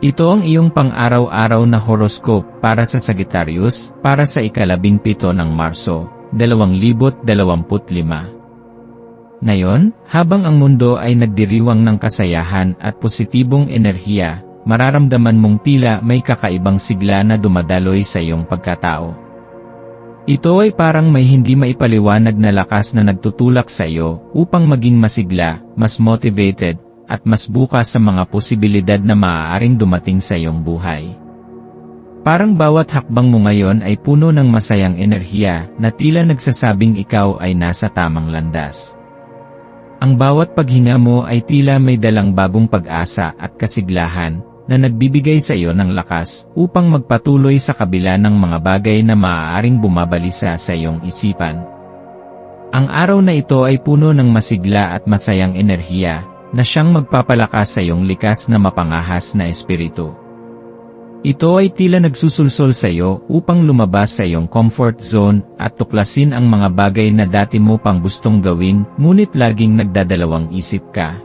Ito ang iyong pang-araw-araw na horoscope para sa Sagittarius para sa ikalabing pito ng Marso, 2025. Ngayon, habang ang mundo ay nagdiriwang ng kasayahan at positibong enerhiya, mararamdaman mong tila may kakaibang sigla na dumadaloy sa iyong pagkatao. Ito ay parang may hindi maipaliwanag na lakas na nagtutulak sa iyo upang maging masigla, mas motivated, at mas bukas sa mga posibilidad na maaaring dumating sa iyong buhay. Parang bawat hakbang mo ngayon ay puno ng masayang enerhiya na tila nagsasabing ikaw ay nasa tamang landas. Ang bawat paghinga mo ay tila may dalang bagong pag-asa at kasiglahan na nagbibigay sa iyo ng lakas upang magpatuloy sa kabila ng mga bagay na maaaring bumabalisa sa iyong isipan. Ang araw na ito ay puno ng masigla at masayang enerhiya na siyang magpapalakas sa iyong likas na mapangahas na espiritu. Ito ay tila nagsusulsol sa iyo upang lumabas sa iyong comfort zone at tuklasin ang mga bagay na dati mo pang gustong gawin ngunit laging nagdadalawang isip ka.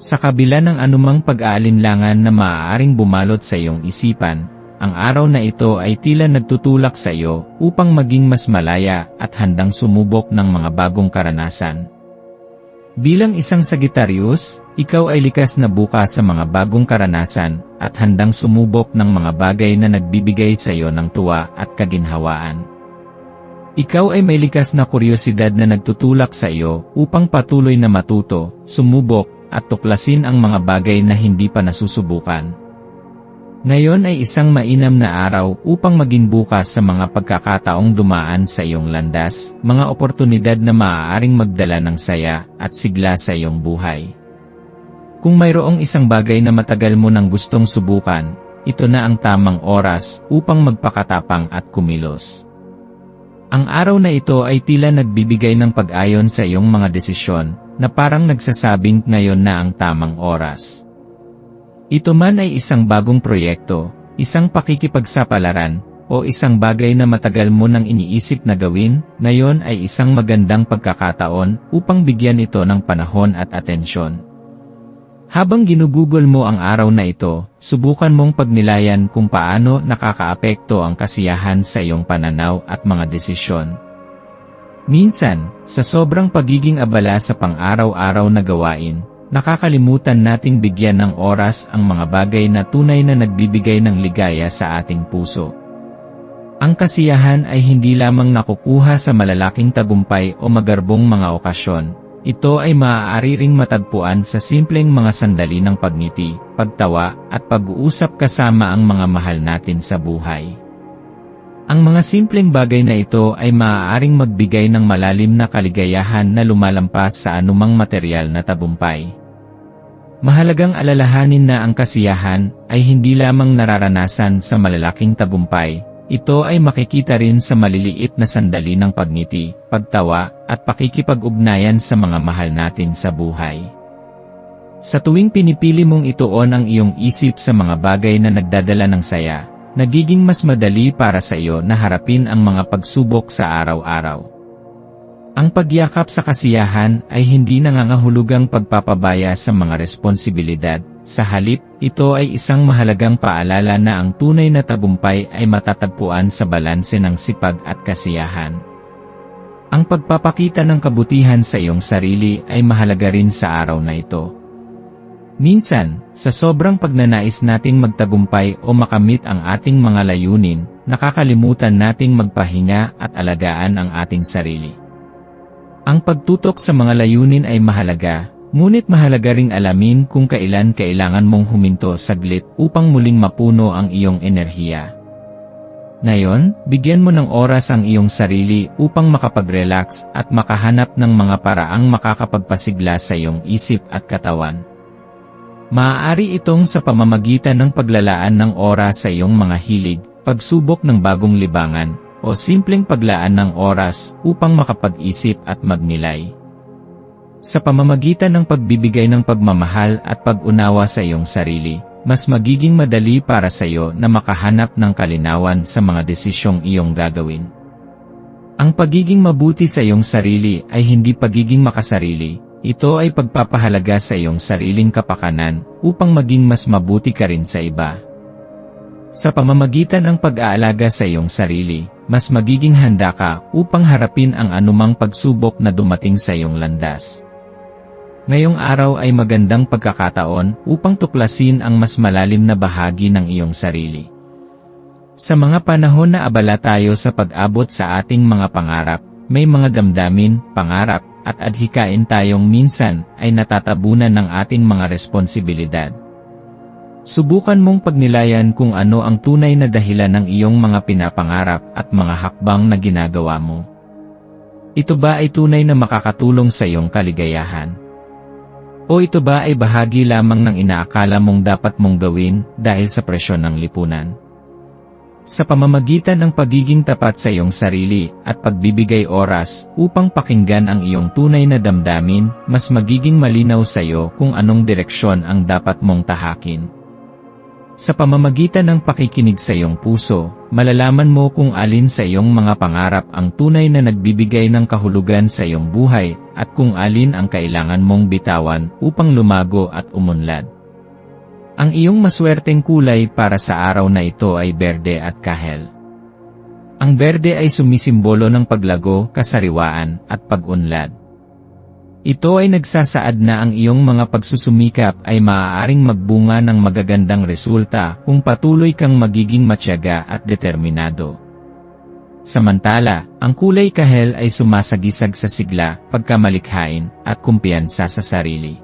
Sa kabila ng anumang pag-aalinlangan na maaaring bumalot sa iyong isipan, ang araw na ito ay tila nagtutulak sa iyo upang maging mas malaya at handang sumubok ng mga bagong karanasan. Bilang isang Sagittarius, ikaw ay likas na bukas sa mga bagong karanasan at handang sumubok ng mga bagay na nagbibigay sa iyo ng tuwa at kaginhawaan. Ikaw ay may likas na kuryosidad na nagtutulak sa iyo upang patuloy na matuto, sumubok, at tuklasin ang mga bagay na hindi pa nasusubukan. Ngayon ay isang mainam na araw upang maging bukas sa mga pagkakataong dumaan sa iyong landas, mga oportunidad na maaaring magdala ng saya at sigla sa iyong buhay. Kung mayroong isang bagay na matagal mo nang gustong subukan, ito na ang tamang oras upang magpakatapang at kumilos. Ang araw na ito ay tila nagbibigay ng pag-ayon sa iyong mga desisyon, na parang nagsasabing ngayon na ang tamang oras. Ito man ay isang bagong proyekto, isang pakikipagsapalaran, o isang bagay na matagal mo nang iniisip na gawin, ngayon ay isang magandang pagkakataon upang bigyan ito ng panahon at atensyon. Habang ginugugol mo ang araw na ito, subukan mong pagnilayan kung paano nakakaapekto ang kasiyahan sa iyong pananaw at mga desisyon. Minsan, sa sobrang pagiging abala sa pang-araw-araw na gawain, Nakakalimutan nating bigyan ng oras ang mga bagay na tunay na nagbibigay ng ligaya sa ating puso. Ang kasiyahan ay hindi lamang nakukuha sa malalaking tagumpay o magarbong mga okasyon. Ito ay maaari ring matagpuan sa simpleng mga sandali ng pagngiti, pagtawa, at pag-uusap kasama ang mga mahal natin sa buhay. Ang mga simpleng bagay na ito ay maaaring magbigay ng malalim na kaligayahan na lumalampas sa anumang material na tabumpay. Mahalagang alalahanin na ang kasiyahan ay hindi lamang nararanasan sa malalaking tabumpay, ito ay makikita rin sa maliliit na sandali ng pagngiti, pagtawa, at pakikipag-ugnayan sa mga mahal natin sa buhay. Sa tuwing pinipili mong ituon ang iyong isip sa mga bagay na nagdadala ng saya, nagiging mas madali para sa iyo na harapin ang mga pagsubok sa araw-araw. Ang pagyakap sa kasiyahan ay hindi nangangahulugang pagpapabaya sa mga responsibilidad, sa halip, ito ay isang mahalagang paalala na ang tunay na tagumpay ay matatagpuan sa balanse ng sipag at kasiyahan. Ang pagpapakita ng kabutihan sa iyong sarili ay mahalaga rin sa araw na ito. Minsan, sa sobrang pagnanais nating magtagumpay o makamit ang ating mga layunin, nakakalimutan nating magpahinga at alagaan ang ating sarili. Ang pagtutok sa mga layunin ay mahalaga, ngunit mahalaga ring alamin kung kailan kailangan mong huminto saglit upang muling mapuno ang iyong enerhiya. Ngayon, bigyan mo ng oras ang iyong sarili upang makapag-relax at makahanap ng mga paraang makakapagpasigla sa iyong isip at katawan. Maaari itong sa pamamagitan ng paglalaan ng oras sa iyong mga hilig, pagsubok ng bagong libangan, o simpleng paglaan ng oras upang makapag-isip at magnilay. Sa pamamagitan ng pagbibigay ng pagmamahal at pag-unawa sa iyong sarili, mas magiging madali para sa iyo na makahanap ng kalinawan sa mga desisyong iyong gagawin. Ang pagiging mabuti sa iyong sarili ay hindi pagiging makasarili, ito ay pagpapahalaga sa iyong sariling kapakanan upang maging mas mabuti ka rin sa iba. Sa pamamagitan ng pag-aalaga sa iyong sarili, mas magiging handa ka upang harapin ang anumang pagsubok na dumating sa iyong landas. Ngayong araw ay magandang pagkakataon upang tuklasin ang mas malalim na bahagi ng iyong sarili. Sa mga panahon na abala tayo sa pag-abot sa ating mga pangarap, may mga damdamin, pangarap, at adhikain tayong minsan ay natatabunan ng ating mga responsibilidad. Subukan mong pagnilayan kung ano ang tunay na dahilan ng iyong mga pinapangarap at mga hakbang na ginagawa mo. Ito ba ay tunay na makakatulong sa iyong kaligayahan? O ito ba ay bahagi lamang ng inaakala mong dapat mong gawin dahil sa presyon ng lipunan? sa pamamagitan ng pagiging tapat sa iyong sarili at pagbibigay oras upang pakinggan ang iyong tunay na damdamin, mas magiging malinaw sa iyo kung anong direksyon ang dapat mong tahakin. Sa pamamagitan ng pakikinig sa iyong puso, malalaman mo kung alin sa iyong mga pangarap ang tunay na nagbibigay ng kahulugan sa iyong buhay at kung alin ang kailangan mong bitawan upang lumago at umunlad. Ang iyong maswerteng kulay para sa araw na ito ay berde at kahel. Ang berde ay sumisimbolo ng paglago, kasariwaan, at pag-unlad. Ito ay nagsasaad na ang iyong mga pagsusumikap ay maaaring magbunga ng magagandang resulta kung patuloy kang magiging matyaga at determinado. Samantala, ang kulay kahel ay sumasagisag sa sigla, pagkamalikhain, at kumpiyansa sa sarili.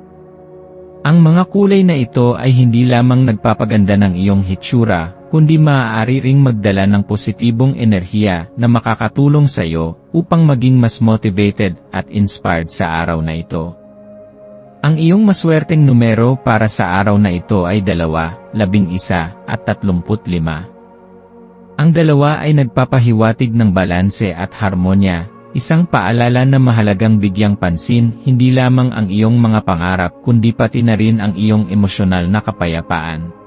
Ang mga kulay na ito ay hindi lamang nagpapaganda ng iyong hitsura, kundi maaari ring magdala ng positibong enerhiya na makakatulong sa iyo upang maging mas motivated at inspired sa araw na ito. Ang iyong maswerteng numero para sa araw na ito ay dalawa, labing isa, at tatlumput lima. Ang dalawa ay nagpapahiwatig ng balanse at harmonya, Isang paalala na mahalagang bigyang pansin hindi lamang ang iyong mga pangarap kundi pati na rin ang iyong emosyonal na kapayapaan.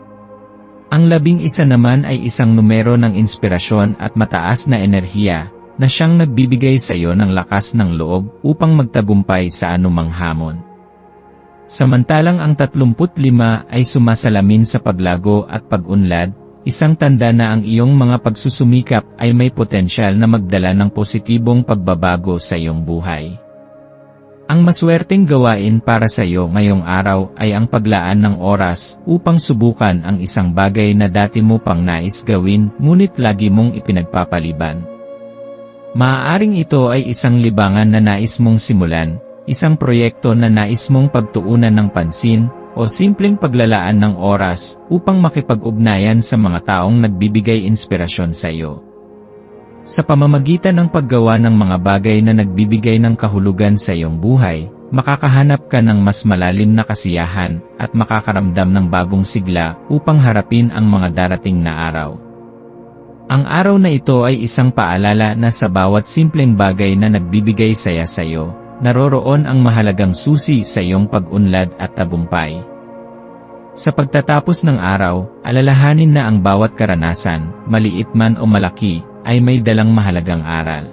Ang labing isa naman ay isang numero ng inspirasyon at mataas na enerhiya na siyang nagbibigay sa iyo ng lakas ng loob upang magtagumpay sa anumang hamon. Samantalang ang 35 ay sumasalamin sa paglago at pag-unlad, Isang tanda na ang iyong mga pagsusumikap ay may potensyal na magdala ng positibong pagbabago sa iyong buhay. Ang maswerteng gawain para sa iyo ngayong araw ay ang paglaan ng oras upang subukan ang isang bagay na dati mo pang nais gawin ngunit lagi mong ipinagpapaliban. Maaaring ito ay isang libangan na nais mong simulan, isang proyekto na nais mong pagtuunan ng pansin, o simpleng paglalaan ng oras upang makipag-ugnayan sa mga taong nagbibigay inspirasyon sa iyo. Sa pamamagitan ng paggawa ng mga bagay na nagbibigay ng kahulugan sa iyong buhay, makakahanap ka ng mas malalim na kasiyahan at makakaramdam ng bagong sigla upang harapin ang mga darating na araw. Ang araw na ito ay isang paalala na sa bawat simpleng bagay na nagbibigay saya sa iyo, naroroon ang mahalagang susi sa iyong pag-unlad at tagumpay. Sa pagtatapos ng araw, alalahanin na ang bawat karanasan, maliit man o malaki, ay may dalang mahalagang aral.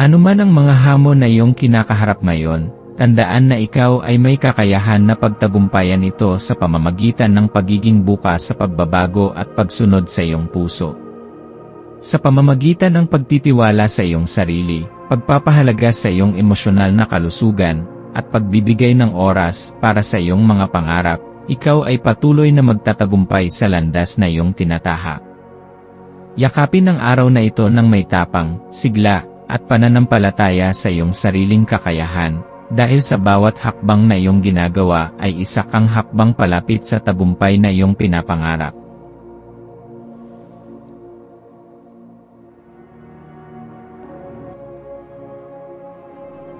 Ano man ang mga hamon na iyong kinakaharap ngayon, tandaan na ikaw ay may kakayahan na pagtagumpayan ito sa pamamagitan ng pagiging bukas sa pagbabago at pagsunod sa iyong puso. Sa pamamagitan ng pagtitiwala sa iyong sarili, pagpapahalaga sa iyong emosyonal na kalusugan, at pagbibigay ng oras para sa iyong mga pangarap, ikaw ay patuloy na magtatagumpay sa landas na iyong tinatahak. Yakapin ang araw na ito ng may tapang, sigla, at pananampalataya sa iyong sariling kakayahan, dahil sa bawat hakbang na iyong ginagawa ay isa kang hakbang palapit sa tagumpay na iyong pinapangarap.